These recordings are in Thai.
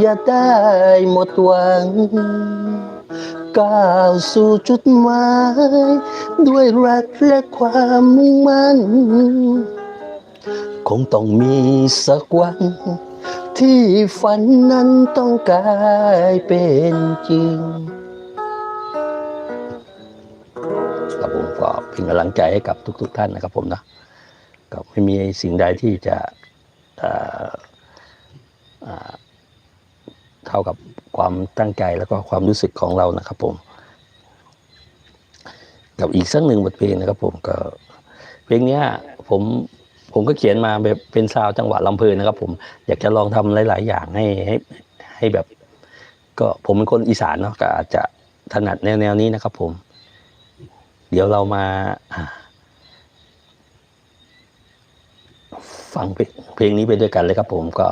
อย่าได้หมดหวัง ก้าวสู่จุดหมาย ด้วยรักและความมุ่งมั่น คงต้องมีสักวัน ที่ฝันนั้นต้องกลายเป็นจริงครับผมก็เป็นกำลังใจให้กับทุก ๆ ท่านนะครับผมนะก็ไม่มีสิ่งใดที่จะ เท่ากับความตั้งใจแล้วก็ความรู้สึกของเรานะครับผม กับอีกสักหนึ่งบทเพลงนะครับ ผมก็เพลงนี้ผมผมก็เขียนมาแบบเป็นซาวจังหวะลำเพลินนะครับ ผมอยากจะลองทำหลาย ๆ อย่างให้ให้ให้แบบ ก็ผมเป็นคนอีสานเนาะก็อาจจะถนัดแนวแนวนี้นะครับ ผม เดี๋ยวเรามาฟังเพลงนี้ไปด้วยกันเลยครับ ผมก็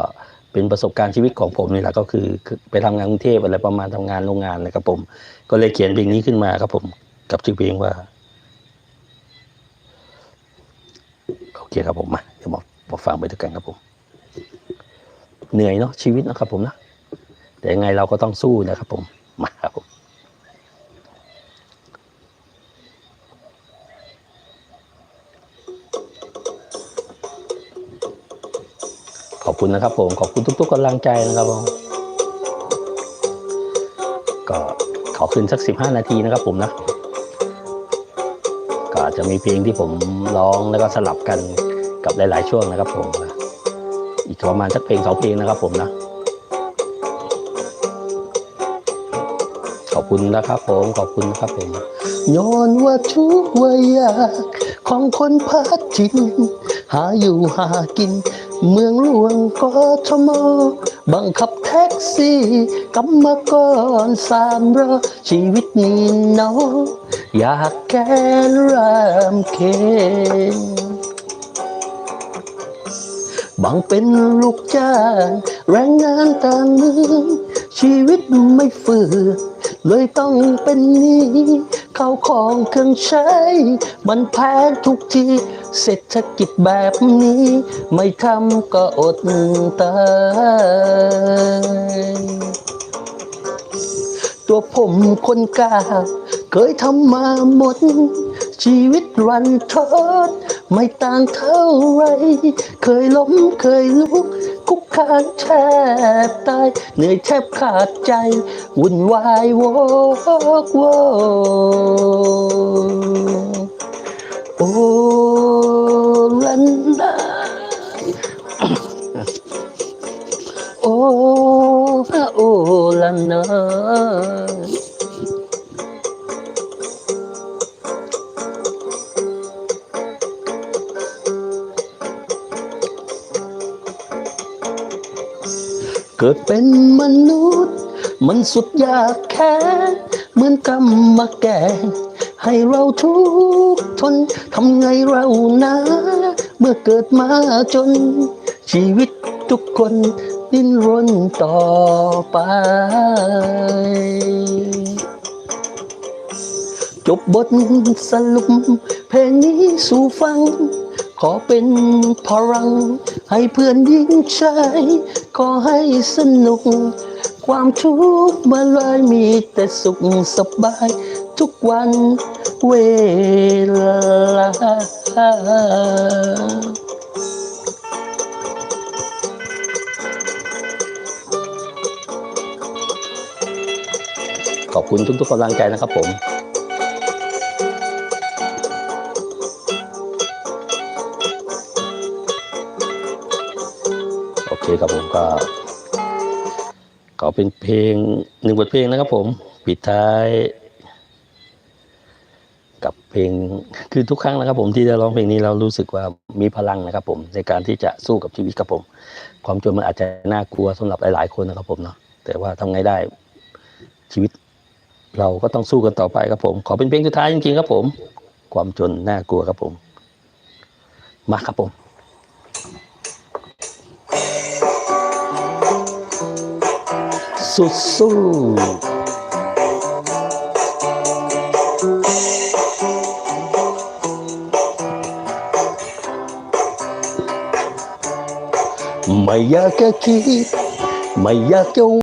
เป็นประสบการณ์ชีวิตของผมนี่แหละก็คือไปทำงานกรุงเทพอะไรประมาณทำงานโรงงานนะครับผม ก็เลยเขียนเพลงนี้ขึ้นมาครับผมกับชื่อเพลงว่าโอเคครับผมมาเดี๋ยวมาฟังไปด้วยกันครับผม เหนื่อยเนาะชีวิตนะครับผมนะแต่ยังไงเราก็ต้องสู้นะครับผมมาครับผม ขอบคุณนะครับผมขอบคุณทุกๆกำลังใจนะครับผมก็ขอขึ้นสักสิบห้านาทีนะครับผมนะก็จะมีเพลงที่ผมร้องแล้วก็สลับกันกับหลายๆช่วงนะครับผมอีกประมาณสักเพลงสองเพลงนะครับผมนะขอบคุณนะครับผมขอบคุณนะครับผมย้อนว่าทุกว่ายากของคนพัดจิน หาอยู่หากิน เมืองหลวงกทม บังคับแท็กซี่กำมากรสามรอชีวิตนี้เนาะอยากแก้รามเคนบางเป็นลูกจ้างแรงงานต่างเมืองชีวิตไม่ฝืนเลยต้องเป็นห นี้ข้าของเครื่องใช้ มันแพงทุกที เศรษฐกิจแบบนี้ ไม่ทำก็อดตาย ตัวผมคนกล้าเคยทำมาหมด ชีวิตรันทดไม่ต่างเท่าไร เคยล้มเคยลุก คุกคานแทบตายเหนื่อยแทบขาดใจ วุ่นวายวอกวโอ้ลันดาโอ้โอ้ลันนา เกิดเป็นมนุษย์ มันสุดยากแค่เหมือนกรรมมาแก่ ให้เราทุกข์ทนทำไงเรานะ เมื่อเกิดมาจน ชีวิตทุกคนดิ้นรนต่อไป จบบทสรุปเพลงนี้สู่ฟัง ขอเป็นพลัง ให้เพื่อนยิ่งใจขอให้สนุก ความทุกข์มาเลยมีแต่สุขสบาย ทุกวันเวลาขอบคุณทุกๆกำลังใจนะครับผม เคครับผมก็ก็เป็นเพลงหนึ่งบทเพลงนะครับผม ปิดท้าย กับเพลงคือทุกครั้งนะครับ ผมที่ได้ร้องเพลงนี้เรารู้สึกว่ามีพลังนะครับ ผมในการที่จะสู้กับชีวิตครับผม ความจนมันอาจจะน่ากลัวสำหรับหลาย ๆ คนนะครับผมเนาะแต่ว่าทำไงได้ชีวิต เราก็ต้องสู้กันต่อไปครับผม ขอเป็นเพลงสุดท้ายจริงๆครับผม ความจนน่ากลัวครับผม มาครับผม สุดสู้ไม่อย